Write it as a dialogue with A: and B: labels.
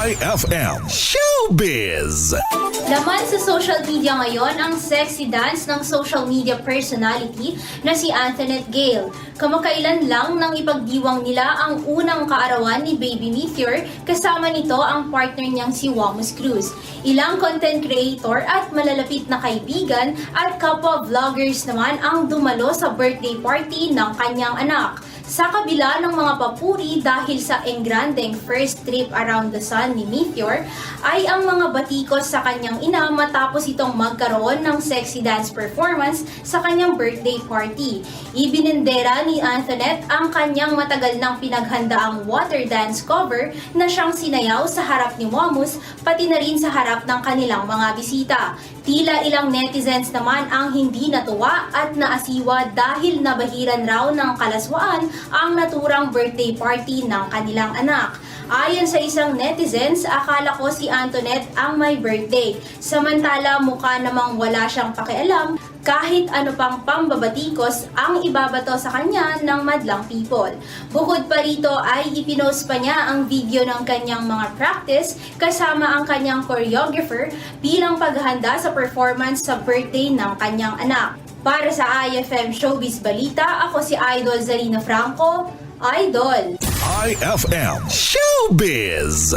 A: IFM Showbiz.
B: Laman sa social media ngayon ang sexy dance ng social media personality na si Antoinette Gale. Kamakailan lang nang ipagdiwang nila ang unang kaarawan ni Baby Meteor kasama nito ang partner niyang si Wamus Cruz. Ilang content creator at malalapit na kaibigan at kapwa vloggers naman ang dumalo sa birthday party ng kanyang anak. Sa kabila ng mga papuri dahil sa engrandeng first trip around the sun ni Meteor, ay ang mga batikos sa kanyang ina matapos itong magkaroon ng sexy dance performance sa kanyang birthday party. Ibinendera ni Antoinette ang kanyang matagal nang pinaghandaang water dance cover na siyang sinayaw sa harap ni Wamus pati na rin sa harap ng kanilang mga bisita. Tila ilang netizens naman ang hindi natuwa at naasiwa dahil nabahiran raw ng kalaswaan ang naturang birthday party ng kanilang anak. Ayon sa isang netizens, akala ko si Antoinette ang may birthday. Samantala mukha namang wala siyang pakialam kahit ano pang pambabatikos ang ibabato sa kanya ng madlang people. Bukod pa rito ay ipinost pa niya ang video ng kanyang mga practice kasama ang kanyang choreographer bilang paghahanda sa performance sa birthday ng kanyang anak. Para sa IFM Showbiz Balita, ako si Idol Zarina Franco, Idol!
A: IFM Showbiz.